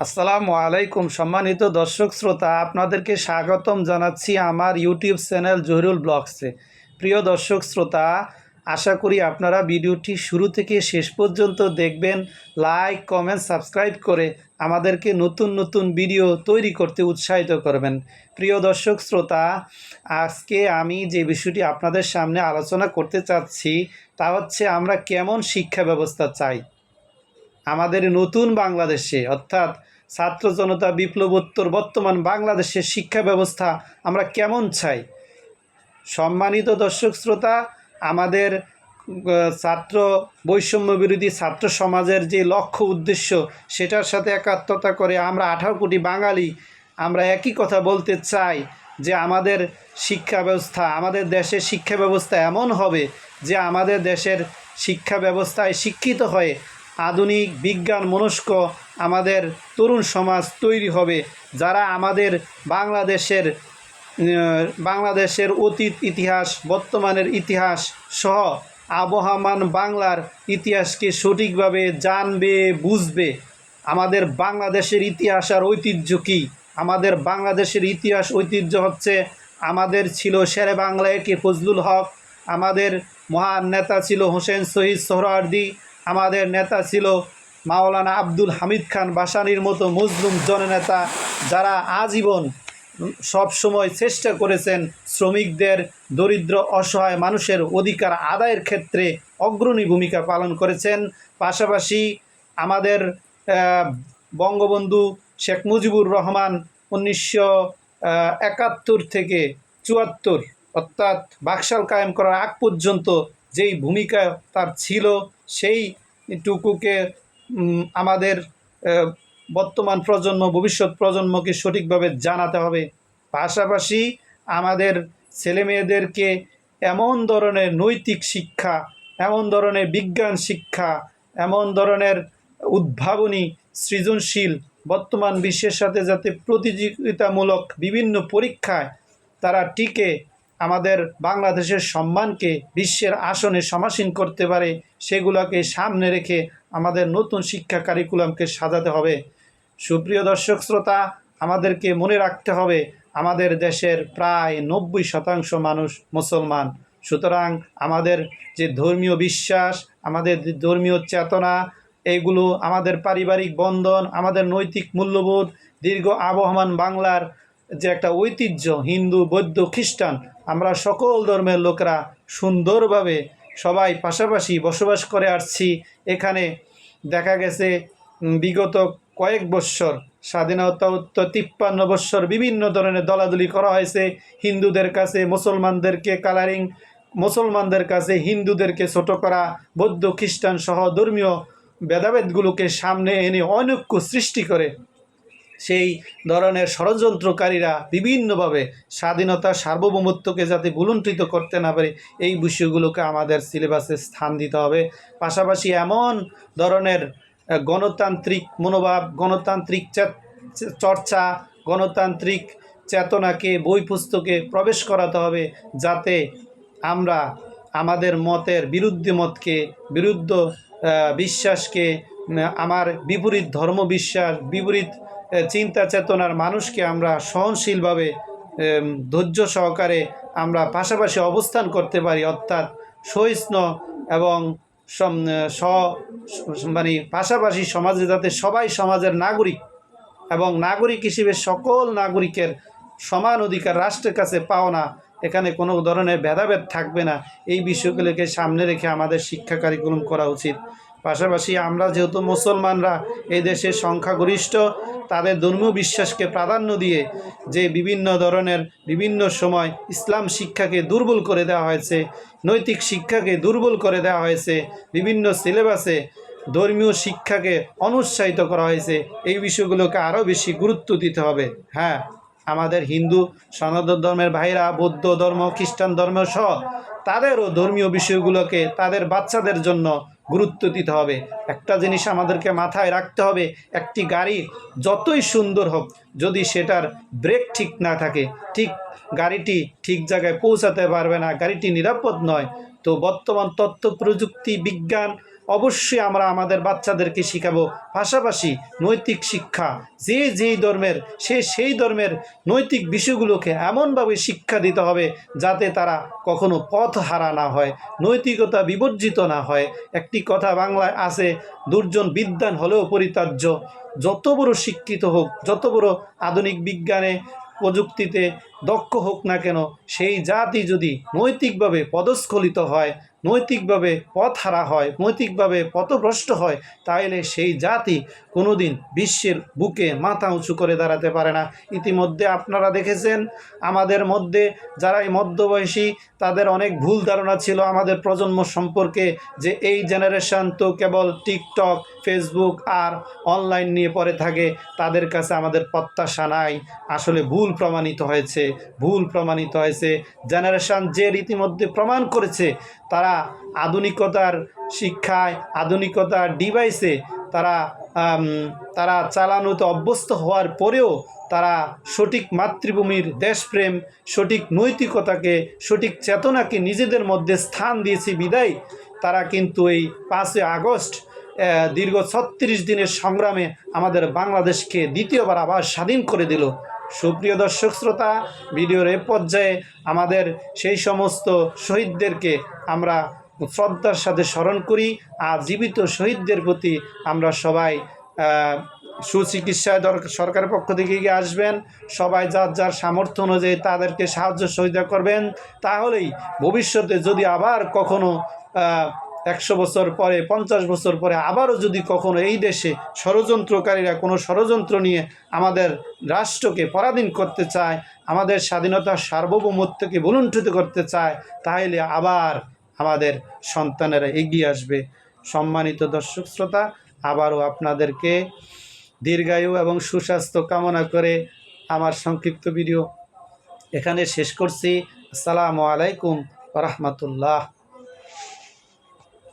আসসালামু আলাইকুম সম্মানিত দর্শক শ্রোতা, আপনাদেরকে স্বাগতম জানাচ্ছি আমার ইউটিউব চ্যানেল জহিরুল ব্লগসে। প্রিয় দর্শক শ্রোতা, আশা করি আপনারা ভিডিওটি শুরু থেকে শেষ পর্যন্ত দেখবেন। লাইক, কমেন্ট, সাবস্ক্রাইব করে আমাদেরকে নতুন নতুন ভিডিও তৈরি করতে উৎসাহিত করবেন। প্রিয় দর্শক শ্রোতা, আজকে আমি যে বিষয়টি আপনাদের সামনে আলোচনা করতে চাচ্ছি, তা হচ্ছে আমরা কেমন শিক্ষা ব্যবস্থা চাই? আমাদের নতুন বাংলাদেশে, অর্থাৎ ছাত্র জনতা বিপ্লবোত্তর বর্তমান বাংলাদেশের শিক্ষা ব্যবস্থা আমরা কেমন চাই? সম্মানিত দর্শক শ্রোতা, আমাদের ছাত্র বৈষম্য বিরোধী ছাত্র সমাজের যে লক্ষ্য উদ্দেশ্য, সেটার সাথে একাত্মতা করে আমরা আঠারো কোটি বাঙালি, আমরা একই কথা বলতে চাই যে আমাদের শিক্ষা ব্যবস্থা, আমাদের দেশের শিক্ষা ব্যবস্থা এমন হবে যে আমাদের দেশের শিক্ষা ব্যবস্থায় শিক্ষিত হয়ে আধুনিক বিজ্ঞান মনস্ক আমাদের তরুণ সমাজ তৈরি হবে, যারা আমাদের বাংলাদেশের বাংলাদেশের অতীত ইতিহাস, বর্তমানের ইতিহাস সহ আবহমান বাংলার ইতিহাসকে সঠিকভাবে জানবে, বুঝবে। আমাদের বাংলাদেশের ইতিহাস আর ঐতিহ্য কী? আমাদের বাংলাদেশের ইতিহাস ঐতিহ্য হচ্ছে, আমাদের ছিল শেরে বাংলা একে ফজলুল হক, আমাদের মহান নেতা ছিল হোসেন শহীদ সোহরাওয়ার্দী আমাদের নেতা ছিল মাওলানা আব্দুল হামিদ খান বাসানির মতো মজলুম জননেতা যারা আজীবন সব সময় চেষ্টা করেছেন শ্রমিকদের দরিদ্র, অসহায় মানুষের অধিকার আদায়ের ক্ষেত্রে অগ্রণী ভূমিকা পালন করেছেন। পাশাপাশি আমাদের বঙ্গবন্ধু শেখ মুজিবুর রহমান উনিশশো একাত্তর থেকে চুয়াত্তর অর্থাৎ বাকশাল কায়েম করার আগ পর্যন্ত যেই ভূমিকা তার ছিল, সেই টুকুকে আমাদের বর্তমান প্রজন্ম, ভবিষ্যৎ প্রজন্মকে সঠিকভাবে জানাতে হবে। পাশাপাশি আমাদের ছেলেমেয়েদেরকে এমন ধরনের নৈতিক শিক্ষা, এমন ধরনের বিজ্ঞান শিক্ষা, এমন ধরনের উদ্ভাবনী, সৃজনশীল, বর্তমান বিশ্বের সাথে যাতে প্রতিযোগিতামূলক বিভিন্ন পরীক্ষায় তারা টিকে আমাদের বাংলাদেশের সম্মানকে বিশ্বের আসনে সমাসীন করতে পারে, সেগুলোকে সামনে রেখে আমাদের নতুন শিক্ষা কারিকুলামকে সাজাতে হবে। সুপ্রিয় দর্শক শ্রোতা, আমাদেরকে মনে রাখতে হবে, আমাদের দেশের প্রায় নব্বই শতাংশ মানুষ মুসলমান। সুতরাং আমাদের যে ধর্মীয় বিশ্বাস, আমাদের ধর্মীয় চেতনা এইগুলো আমাদের পারিবারিক বন্ধন, আমাদের নৈতিক মূল্যবোধ, দীর্ঘ আবহমান বাংলার যে একটা ঐতিহ্য, হিন্দু, বৌদ্ধ, খ্রিস্টান আমরা সকল ধর্মের লোকরা সুন্দরভাবে সবাই পাশাপাশি বসবাস করে আসছি। এখানে দেখা গেছে বিগত কয়েক বৎসর, স্বাধীনতা উত্তর তিপ্পান্ন বৎসর বিভিন্ন ধরনের দলাদলি করা হয়েছে। হিন্দুদের কাছে মুসলমানদেরকে কালারিং, মুসলমানদের কাছে হিন্দুদেরকে ছোট করা, বৌদ্ধ খ্রিস্টান সহ ধর্মীয় ভেদাভেদগুলোকে সামনে এনে অনৈক্য সৃষ্টি করে। সেই ধরনের ষড়যন্ত্রকারীরা বিভিন্নভাবে স্বাধীনতা সার্বভৌমত্বকে যাতে ভুলুণ্ঠিত করতে না পারে, এই বিষয়গুলোকে আমাদের সিলেবাসে স্থান দিতে হবে। পাশাপাশি এমন ধরনের গণতান্ত্রিক মনোভাব, গণতান্ত্রিক চর্চা, গণতান্ত্রিক চেতনাকে বই পুস্তকে প্রবেশ করাতে হবে যাতে আমরা আমাদের মতের বিরুদ্ধে মতকে, বিরুদ্ধ বিশ্বাসকে আমার বিপরীত ধর্ম বিশ্বাস বিপরীত চিন্তা চেতনার মানুষকে আমরা সহনশীলভাবে ধৈর্য সহকারে আমরা পাশাপাশি অবস্থান করতে পারি, অর্থাৎ সহিষ্ণু এবং স মানে পাশাপাশি সমাজে যাতে সবাই সমাজের নাগরিক এবং নাগরিক হিসেবে সকল নাগরিকের সমান অধিকার রাষ্ট্রের কাছে পাওনা, এখানে কোনো ধরনের ভেদাভেদ থাকবে না। এই বিষয়গুলোকে সামনে রেখে আমাদের শিক্ষা কারিকুলাম করা উচিত। পাশাপাশি আমরা যেহেতু মুসলমানরা, এই দেশের সংখ্যাগরিষ্ঠ তাদের ধর্মীয় বিশ্বাসকে প্রাধান্য দিয়ে যে বিভিন্ন ধরনের বিভিন্ন সময় ইসলাম শিক্ষাকে দুর্বল করে দেওয়া হয়েছে, নৈতিক শিক্ষাকে দুর্বল করে দেওয়া হয়েছে, বিভিন্ন সিলেবাসে ধর্মীয় শিক্ষাকে অনুৎসাহিত করা হয়েছে, এই বিষয়গুলোকে আরও বেশি গুরুত্ব দিতে হবে। হ্যাঁ আমাদের হিন্দু সনাতন ধর্মের ভাইরা, বৌদ্ধ ধর্ম, খ্রিস্টান ধর্ম সহ তাদেরও ধর্মীয় বিষয়গুলোকে তাদের বাচ্চাদের জন্য গুরুত্ব দিতে হবে। একটা জিনিস আমাদেরকে মাথায় রাখতে হবে, একটি গাড়ি যতই সুন্দর হোক, যদি সেটার ব্রেক ঠিক না থাকে, ঠিক গাড়িটি ঠিক জায়গায় পৌঁছাতে পারবে না, গাড়িটি নিরাপদ নয় তো বর্তমান তথ্য, প্রযুক্তি, বিজ্ঞান অবশ্যই আমরা আমাদের বাচ্চাদেরকে শিখাবো। পাশাপাশি নৈতিক শিক্ষা, যে যেই ধর্মের, সে সেই ধর্মের নৈতিক বিষয়গুলোকে এমনভাবে শিক্ষা দিতে হবে যাতে তারা কখনো পথ হারা না হয়, নৈতিকতা বিবর্জিত না হয়। একটি কথা বাংলায় আছে, দুর্জন বিদ্যান হলেও পরিতার্য যত বড় শিক্ষিত হোক, যত বড় আধুনিক বিজ্ঞানে, প্রযুক্তিতে দক্ষ হোক না কেন, সেই জাতি যদি নৈতিকভাবে পদস্খলিত হয়, নৈতিকভাবে পথ হারা হয়, নৈতিকভাবে পথভ্রষ্ট হয় তাহলে সেই জাতি কোনোদিন বিশ্বের বুকে মাথা উঁচু করে দাঁড়াতে পারে না। ইতিমধ্যে আপনারা দেখেছেন, আমাদের মধ্যে যারা এই মধ্যবয়সী, তাদের অনেক ভুল ধারণা ছিল আমাদের প্রজন্ম সম্পর্কে যে এই জেনারেশন তো কেবল টিকটক, ফেসবুক আর অনলাইন নিয়ে পড়ে থাকে, তাদের কাছে আমাদের প্রত্যাশা নাই। আসলে ভুল প্রমাণিত হয়েছে। ভুল প্রমাণিত হয়েছে। জেনারেশন যে রীতিমধ্যে প্রমাণ করেছে, তারা আধুনিকতার শিক্ষায়, আধুনিকতার ডিভাইসে তারা তারা চালানোতে অভ্যস্ত হওয়ার পরেও তারা সঠিক মাতৃভূমির দেশপ্রেম, সঠিক নৈতিকতাকে, সঠিক চেতনাকে নিজেদের মধ্যে স্থান দিয়েছে বিদায়। তারা কিন্তু এই পাঁচই আগস্ট দীর্ঘ ছত্রিশ দিনের সংগ্রামে আমাদের বাংলাদেশকে দ্বিতীয়বার আবার স্বাধীন করে দিল। সুপ্রিয় দর্শক শ্রোতা, ভিডিওর এ পর্যায়ে আমাদের সেই সমস্ত শহীদদেরকে আমরা শ্রদ্ধার সাথে স্মরণ করি, আর জীবিত শহীদদের প্রতি আমরা সবাই সুচিকিৎসায় সরকারের পক্ষ থেকে এগিয়ে আসবেন। সবাই যার যার সামর্থ্য অনুযায়ী তাদেরকে সাহায্য সহযোগিতা করবেন। তাহলেই ভবিষ্যতে যদি আবার কখনো একশো বছর পরে, পঞ্চাশ বছর পরে, আবারও যদি কখনো এই দেশে ষড়যন্ত্রকারীরা কোনো ষড়যন্ত্র নিয়ে আমাদের রাষ্ট্রকে পরাধীন করতে চায়, আমাদের স্বাধীনতার সার্বভৌমত্বকে বলুণ্ঠিত করতে চায়, তাহলে আবার আমাদের সন্তানেরা এগিয়ে আসবে। সম্মানিত দর্শক শ্রোতা, আবারও আপনাদেরকে দীর্ঘায়ু এবং সুস্বাস্থ্য কামনা করে আমার সংক্ষিপ্ত ভিডিও এখানে শেষ করছি। আসসালামু আলাইকুম রহমতুল্লাহ।